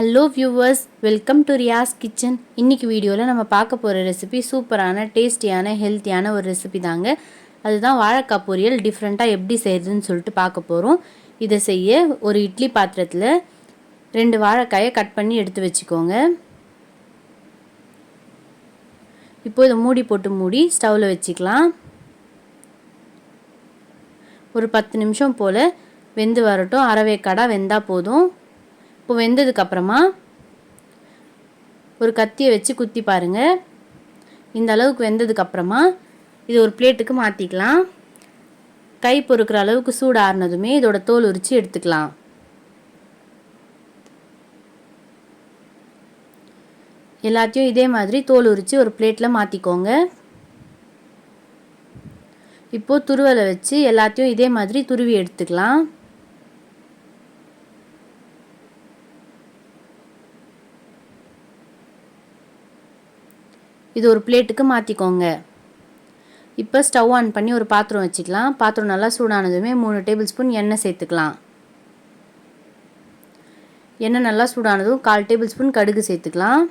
Hello viewers welcome to Riyas kitchen இன்னைக்கு வீடியோவில் நம்ம பார்க்க போகிற ரெசிபி சூப்பரான டேஸ்டியான ஹெல்த்தியான ஒரு ரெசிபி தாங்க. அதுதான் வாழைக்காய் பொரியல். டிஃப்ரெண்ட்டாக எப்படி செய்யுதுன்னு சொல்லிட்டு பார்க்க போகிறோம் இதை செய்ய ஒரு இட்லி பாத்திரத்தில் ரெண்டு வாழைக்காயை கட் பண்ணி எடுத்து வச்சுக்கோங்க. இப்போ இதை மூடி போட்டு மூடி ஸ்டவ்வில் வச்சுக்கலாம். ஒரு பத்து நிமிஷம் போல் வெந்து வரட்டும். அரைவேக்காடாக வெந்தால் போதும். இப்போ வெந்ததுக்கப்புறமா ஒரு கத்தியை வச்சு குத்தி பாருங்கள் இந்த அளவுக்கு வெந்ததுக்கப்புறமா இது ஒரு பிளேட்டுக்கு மாற்றிக்கலாம் கை பொறுக்கிற அளவுக்கு சூடு ஆறுனதுமே இதோட தோல் உரித்து எடுத்துக்கலாம். எல்லாத்தையும் இதே மாதிரி தோல் உரித்து ஒரு பிளேட்டில் மாற்றிக்கோங்க இப்போது துருவலை வச்சு எல்லாத்தையும் இதே மாதிரி துருவி எடுத்துக்கலாம். இது ஒரு பிளேட்டுக்கு மாற்றிக்கோங்க இப்போ ஸ்டவ் ஆன் பண்ணி ஒரு பாத்திரம் வச்சுக்கலாம். பாத்திரம் நல்லா சூடானதுமே மூணு டேபிள் ஸ்பூன் எண்ணெய் சேர்த்துக்கலாம். எண்ணெய் நல்லா சூடானதும் கால் டேபிள் ஸ்பூன் கடுகு சேர்த்துக்கலாம்.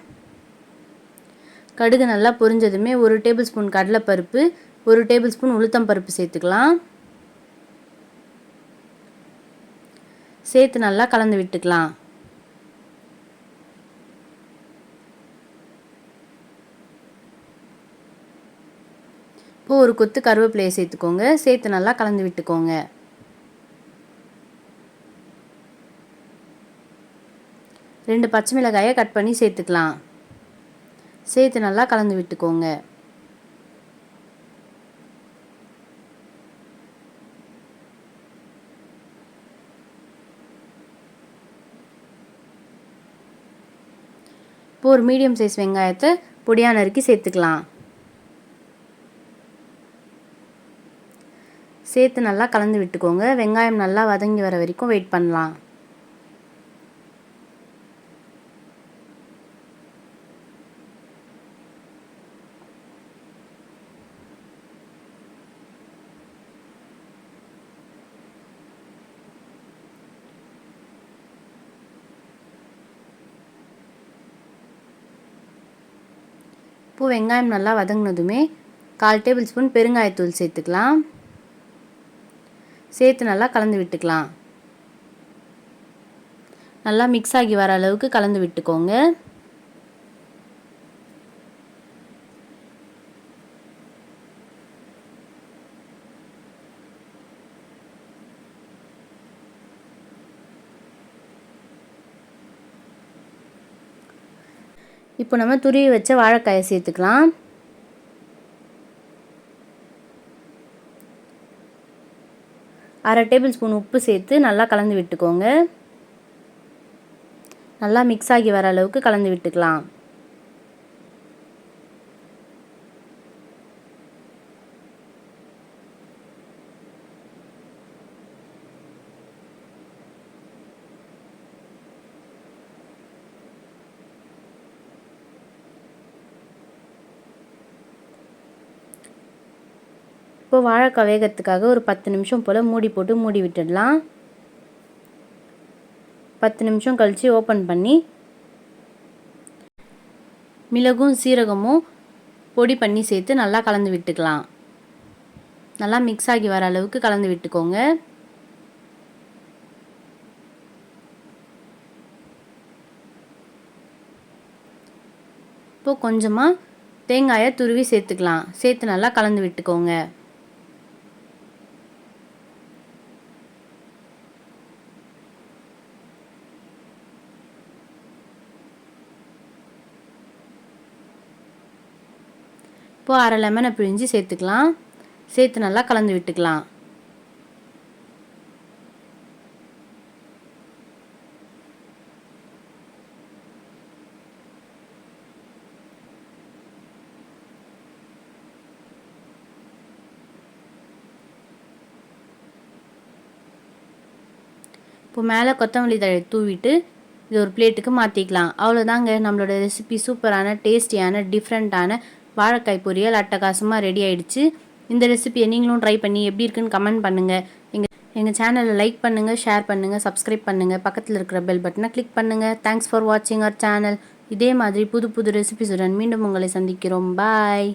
கடுகு நல்லா பொரிஞ்சதுமே ஒரு டேபிள் ஸ்பூன் கடலைப்பருப்பு ஒரு டேபிள் ஸ்பூன் உளுத்தம் பருப்பு சேர்த்துக்கலாம். சேர்த்து நல்லா கலந்து விட்டுக்கலாம். இப்போ ஒரு கொத்து கருவேப்பிலையை சேர்த்துக்கோங்க. சேர்த்து நல்லா கலந்து விட்டுக்கோங்க. ரெண்டு பச்சை மிளகாயை கட் பண்ணி சேர்த்துக்கலாம். சேர்த்து நல்லா கலந்து விட்டுக்கோங்க. இப்போ ஒரு மீடியம் சைஸ் வெங்காயத்தை பொடியாக நறுக்கி சேர்த்துக்கலாம். சேர்த்து நல்லா கலந்து விட்டுக்கோங்க. வெங்காயம் நல்லா வதங்கி வர வரைக்கும் வெயிட் பண்ணலாம். இப்போது வெங்காயம் நல்லா வதங்கினதுமே கால் டேபிள் ஸ்பூன் பெருங்காயத்தூள் சேர்த்துக்கலாம். சேர்த்து நல்லா கலந்து விட்டுக்கலாம். நல்லா மிக்ஸ் ஆகி வர அளவுக்கு கலந்து விட்டுக்கோங்க. இப்போ நம்ம துருவி வச்ச வாழைக்காயை சேர்த்துக்கலாம். அரை டேபிள் ஸ்பூன் உப்பு சேர்த்து நல்லா கலந்து விட்டுக்கோங்க. நல்லா மிக்ஸ் ஆகி வர அளவுக்கு கலந்து விட்டுக்கலாம். இப்போ வாழைக்காய் வேகத்துக்காக ஒரு பத்து நிமிஷம் போல் மூடி போட்டு மூடி விட்டுடலாம். பத்து நிமிஷம் கழித்து ஓப்பன் பண்ணி மிளகும் சீரகமும் பொடி பண்ணி சேர்த்து நல்லா கலந்து விட்டுக்கலாம். நல்லா மிக்ஸ் ஆகி வர அளவுக்கு கலந்து விட்டுக்கோங்க. இப்போது கொஞ்சமாக தேங்காயை துருவி சேர்த்துக்கலாம். சேர்த்து நல்லா கலந்து விட்டுக்கோங்க. இப்போது அரை லெமனை பிழிஞ்சு சேர்த்துக்கலாம். சேர்த்து நல்லா கலந்து விட்டுக்கலாம். இப்போ மேலே கொத்தமல்லி தழை தூவிட்டு இது ஒரு பிளேட்டுக்கு மாற்றிக்கலாம் அவ்வளோதாங்க நம்மளோட ரெசிபி. சூப்பரான டேஸ்டியான டிஃப்ரெண்ட்டான வாழைக்காய் பொரியல் அட்டகாசமாக ரெடி ஆயிடுச்சு. இந்த ரெசிபியை நீங்களும் ட்ரை பண்ணி எப்படி இருக்குன்னு கமெண்ட் பண்ணுங்கள் எங்கள் எங்கள் சேனலை லைக் பண்ணுங்கள் ஷேர் பண்ணுங்கள் சப்ஸ்கிரைப் பண்ணுங்கள் பக்கத்தில் இருக்கிற பெல் பட்டனை கிளிக் பண்ணுங்கள் தேங்க்ஸ் ஃபார் வாட்சிங் அவர் சேனல் இதே மாதிரி புது புது ரெசிபிஸுடன் மீண்டும் உங்களை சந்திக்கிறோம். பாய்